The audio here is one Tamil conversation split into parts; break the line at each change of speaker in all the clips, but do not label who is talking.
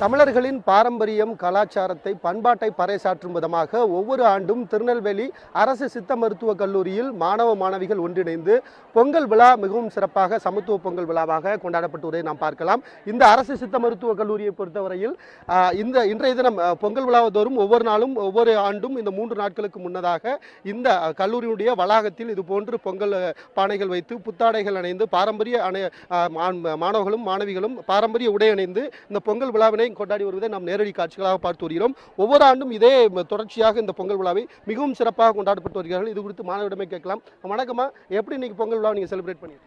தமிழர்களின் பாரம்பரியம் கலாச்சாரத்தை பண்பாட்டை பறைசாற்றும் விதமாக ஒவ்வொரு ஆண்டும் திருநெல்வேலி அரசு சித்த மருத்துவக் கல்லூரியில் மாணவ மாணவிகள் ஒன்றிணைந்து பொங்கல் விழா மிகவும் சிறப்பாக சமத்துவ பொங்கல் விழாவாக கொண்டாடப்பட்டுவதை நாம் பார்க்கலாம். இந்த அரசு சித்த மருத்துவக் கல்லூரியை பொறுத்தவரையில் இந்த இன்றைய தினம் பொங்கல் விழாவதோறும் ஒவ்வொரு நாளும் ஒவ்வொரு ஆண்டும் இந்த மூன்று நாட்களுக்கு முன்னதாக இந்த கல்லூரியுடைய வளாகத்தில் இது போன்று பொங்கல் பானைகள் வைத்து புத்தாடைகள் அணிந்து பாரம்பரிய அணை மாணவர்களும் மாணவிகளும் பாரம்பரிய உடை அணிந்து இந்த பொங்கல் விழாவினை கொண்டாடி வருவதை நாம் நேரடி காட்சிகளாக பார்த்து வருகிறோம். ஒவ்வொரு ஆண்டும் இதே தொடர்ச்சியாக இந்த பொங்கல் விழாவை மிகவும் சிறப்பாக கொண்டாடப்பட்டு வருகிறார்கள். இது குறித்து மாணவரிடமே கேட்கலாம். வணக்கமா எப்படி இன்னைக்கு பொங்கல் விழா நீங்கள் செலிப்ரேட் பண்ணி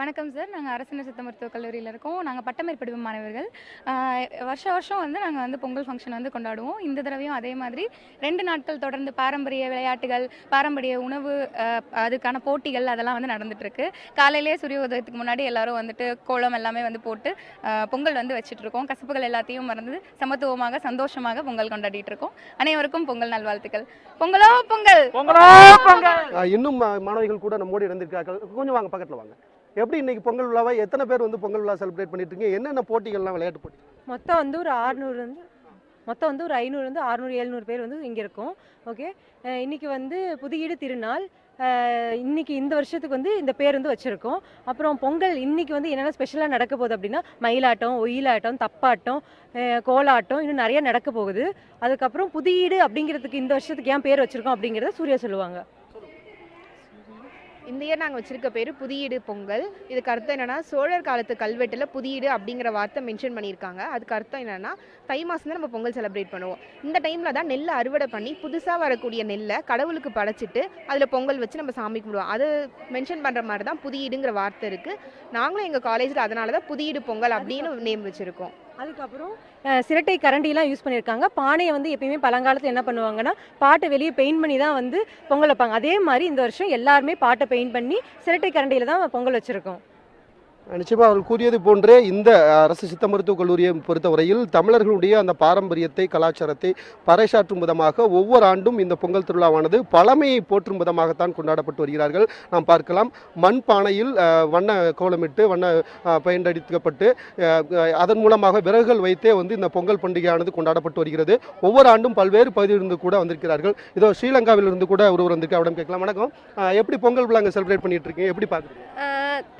வணக்கம் சார். நாங்கள் அரசினர் சித்த மருத்துவக் கல்லூரியில் இருக்கோம். நாங்கள் பட்டமேற்படிப்பு மாணவர்கள். வருஷ வருஷம் வந்து நாங்கள் வந்து பொங்கல் ஃபங்க்ஷன் வந்து கொண்டாடுவோம். இந்த தடவையும் அதே மாதிரி ரெண்டு நாட்கள் தொடர்ந்து பாரம்பரிய விளையாட்டுகள் பாரம்பரிய உணவு அதுக்கான போட்டிகள் அதெல்லாம் வந்து நடந்துட்டு இருக்கு. காலையிலேயே சூரிய உதயத்துக்கு முன்னாடி எல்லாரும் வந்துட்டு கோலம் எல்லாமே வந்து போட்டு பொங்கல் வந்து வச்சுட்டு இருக்கோம். கசப்புகள் எல்லாத்தையும் மறந்து சமத்துவமாக சந்தோஷமாக பொங்கல் கொண்டாடிட்டு இருக்கோம். அனைவருக்கும் பொங்கல் நல்வாழ்த்துக்கள். பொங்கலோ பொங்கல்!
இன்னும் மாணவிகள் கூட நம்மோடு இணைந்திருக்கிறார்கள் கொஞ்சம் வாங்க பக்கத்தில் வாங்க. எப்படி இன்னைக்கு பொங்கல் விழாவை? எத்தனை பேர் வந்து பொங்கல் விழா செலிப்ரேட் பண்ணிட்டு இருக்கீங்க? என்னென்ன போட்டிகள்லாம் விளையாட்டு போட்டி?
மொத்தம் வந்து ஒரு ஆறுநூறு வந்து மொத்தம் வந்து ஒரு ஐநூறுலேருந்து ஆறுநூறு எழுநூறு பேர் வந்து இங்கே இருக்கோம். ஓகே இன்னைக்கு வந்து புதுகீடு திருநாள். இன்றைக்கி இன்னைக்கு இந்த வருஷத்துக்கு வந்து இந்த பேர் வந்து வச்சுருக்கோம். அப்புறம் பொங்கல் இன்னைக்கு வந்து என்னென்ன ஸ்பெஷலாக நடக்க போகுது அப்படின்னா மயிலாட்டம் ஒயிலாட்டம் தப்பாட்டம் கோலாட்டம் இன்னும் நிறைய நடக்க போகுது. அதுக்கப்புறம் புதியீடு அப்படிங்கிறதுக்கு இந்த வருஷத்துக்கு ஏன் பேர் வச்சுருக்கோம் அப்படிங்கிறத சூர்யா சொல்லுவாங்க.
இந்த இயர் நாங்கள் வச்சிருக்க பேர் புதியீடு பொங்கல். இதுக்கு அர்த்தம் என்னன்னா சோழர் காலத்து கல்வெட்டில் புதியீடு அப்படிங்கிற வார்த்தை மென்ஷன் பண்ணியிருக்காங்க. அதுக்கு அர்த்தம் என்னன்னா தை மாதம் தான் நம்ம பொங்கல் செலிப்ரேட் பண்ணுவோம். இந்த டைமில் தான் நெல்லை அறுவடை பண்ணி புதுசாக வரக்கூடிய நெல்லை கடவுளுக்கு படைச்சிட்டு அதில் பொங்கல் வச்சு நம்ம சாமி கும்பிடுவோம். அது மென்ஷன் பண்ணுற மாதிரி தான் புதியீடுங்கிற வார்த்தை இருக்குது நாங்களும் எங்கள் காலேஜில் அதனால தான் புதியீடு பொங்கல் அப்படின்னு நேம் வச்சுருக்கோம்.
அதுக்கப்புறம் சிரட்டை கரண்டிலாம் யூஸ் பண்ணியிருக்காங்க. பானையை வந்து எப்பயுமே பழங்காலத்தில் என்ன பண்ணுவாங்கன்னா பாட்டை வெளியே பெயிண்ட் பண்ணி தான் வந்து பொங்கல் வைப்பாங்க. அதே மாதிரி இந்த வருஷம் எல்லாருமே பாட்டை பெயிண்ட் பண்ணி சிரட்டை கரண்டியில் தான் பொங்கல் வச்சுருக்கோம்.
நிச்சயமாக அவர்கள் கூறியது போன்றே இந்த அரசு சித்த மருத்துவக் கல்லூரியை பொறுத்தவரையில் தமிழர்களுடைய அந்த பாரம்பரியத்தை கலாச்சாரத்தை பறைசாற்றும் விதமாக ஒவ்வொரு ஆண்டும் இந்த பொங்கல் திருவிழாவானது பழமையை போற்றும் விதமாகத்தான் கொண்டாடப்பட்டு வருகிறார்கள். நாம் பார்க்கலாம் மண் பானையில் வண்ண கோலமிட்டு வண்ண பயன்படுத்தப்பட்டு அதன் மூலமாக விறகுகள் வைத்தே வந்து இந்த பொங்கல் பண்டிகையானது கொண்டாடப்பட்டு வருகிறது. ஒவ்வொரு ஆண்டும் பல்வேறு பகுதியிலிருந்து கூட வந்திருக்கிறார்கள். இதோ ஸ்ரீலங்காவிலிருந்து கூட ஒருவர் வந்திருக்கு அவரிடம் கேட்கலாம். வணக்கம். எப்படி பொங்கல் விழா அங்கே செலிப்ரேட் பண்ணிட்டு இருக்கீங்க? எப்படி பார்க்குறீங்க?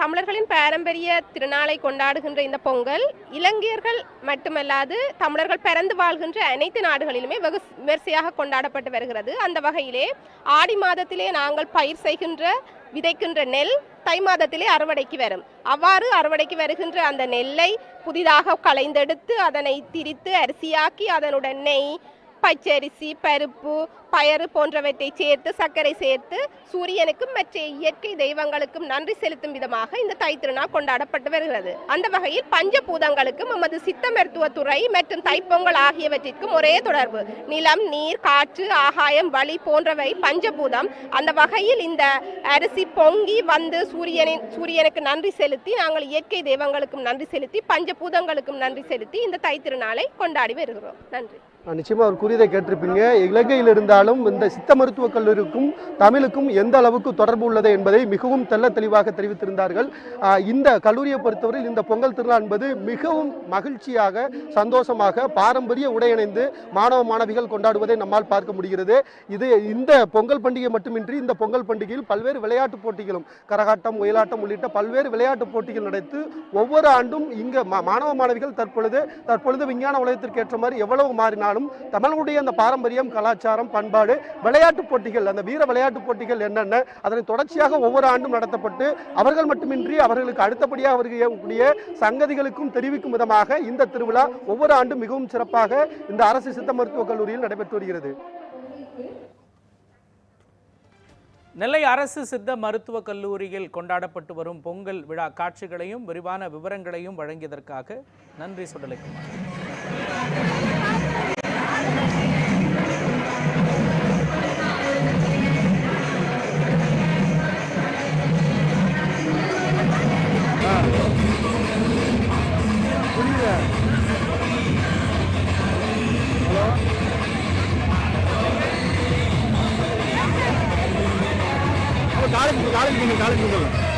தமிழர்களின் பாரம்பரிய திருநாளை கொண்டாடுகின்ற இந்த பொங்கல் இலங்கையர்கள் மட்டுமல்லாது தமிழர்கள் பிறந்து வாழ்கின்ற அனைத்து நாடுகளிலுமே வெகு விமர்சையாக கொண்டாடப்பட்டு வருகிறது. அந்த வகையிலே ஆடி மாதத்திலே நாங்கள் பயிர் செய்கின்ற விதைக்கின்ற நெல் தை மாதத்திலே அறுவடைக்கு வரும். அவ்வாறு அறுவடைக்கு வருகின்ற அந்த நெல்லை புதிதாக களைந்தெடுத்து அதனை திரித்து அரிசியாக்கி அதனுடன் நெய் பச்சரிசி பருப்பு பயறு போன்றவற்றை சேர்த்து சர்க்கரை சேர்த்து சூரியனுக்கும் மற்ற இயற்கை தெய்வங்களுக்கும் நன்றி செலுத்தும் விதமாக இந்த தை திருநாள் கொண்டாடப்பட்டு வருகிறது. அந்த வகையில் பஞ்சபூதங்களுக்கும் நமது சித்த மருத்துவத்துறை மற்றும் தைப்பொங்கல் ஆகியவற்றிற்கும் ஒரே தொடர்பு. நிலம் நீர் காற்று ஆகாயம் வழி போன்றவை பஞ்சபூதம். அந்த வகையில் இந்த அரிசி பொங்கி வந்து சூரியனின் சூரியனுக்கு நன்றி செலுத்தி நாங்கள் இயற்கை தெய்வங்களுக்கும் நன்றி செலுத்தி பஞ்சபூதங்களுக்கும் நன்றி செலுத்தி இந்த தை திருநாளை கொண்டாடி வருகிறோம். நன்றி.
நிச்சயமா அவர் கூறியதை கேட்டிருப்பீங்க. இலங்கையில் இருந்தாலும் இந்த சித்த மருத்துவக் கல்லூரிக்கும் தமிழுக்கும் எந்த அளவுக்கு தொடர்பு உள்ளது என்பதை மிகவும் தெள்ள தெளிவாக தெரிவித்திருந்தார்கள். இந்த கல்லூரியை பொறுத்தவரையில் இந்த பொங்கல் திருநாள் என்பது மிகவும் மகிழ்ச்சியாக சந்தோஷமாக பாரம்பரிய உடையணிந்து மாணவ மாணவிகள் கொண்டாடுவதை நம்மால் பார்க்க முடிகிறது. இது இந்த பொங்கல் பண்டிகை மட்டுமின்றி இந்த பொங்கல் பண்டிகையில் பல்வேறு விளையாட்டுப் போட்டிகளும் கரகாட்டம் ஒயிலாட்டம் உள்ளிட்ட பல்வேறு விளையாட்டுப் போட்டிகள் நடத்து ஒவ்வொரு ஆண்டும் இங்கு மாணவ மாணவிகள் தற்பொழுது தற்பொழுது விஞ்ஞான உலகத்திற்கு ஏற்ற மாதிரி எவ்வளவு மாறினாலும் தமிழுடைய அந்த பாரம்பரியம் கலாச்சாரம் பண்பாடு விளையாட்டுப் போட்டிகள் அந்த வீர விளையாட்டுப் போட்டிகள் என்னென்ன அதனை தொடர்ச்சியாக ஒவ்வொரு ஆண்டும் நடத்தப்பட்டு அவர்கள் மட்டுமின்றி அவர்களுக்கு அடுத்தபடியாக வருகக்கூடிய சங்கதிகளுக்கும் தெரிவிக்கும் விதமாக இந்த திருவிழா ஒவ்வொரு ஆண்டும் மிகவும் சிறப்பாக இந்த அரசு சித்த மருத்துவக் கல்லூரியில் நடைபெற்று வருகிறது.
நெல்லை அரசு சித்த மருத்துவக் கல்லூரியில் கொண்டாடப்பட்டு வரும் பொங்கல் விழா காட்சிகளையும் விரிவான விவரங்களையும் வழங்கியதற்காக நன்றி சுடலைக்குமார்.
College college college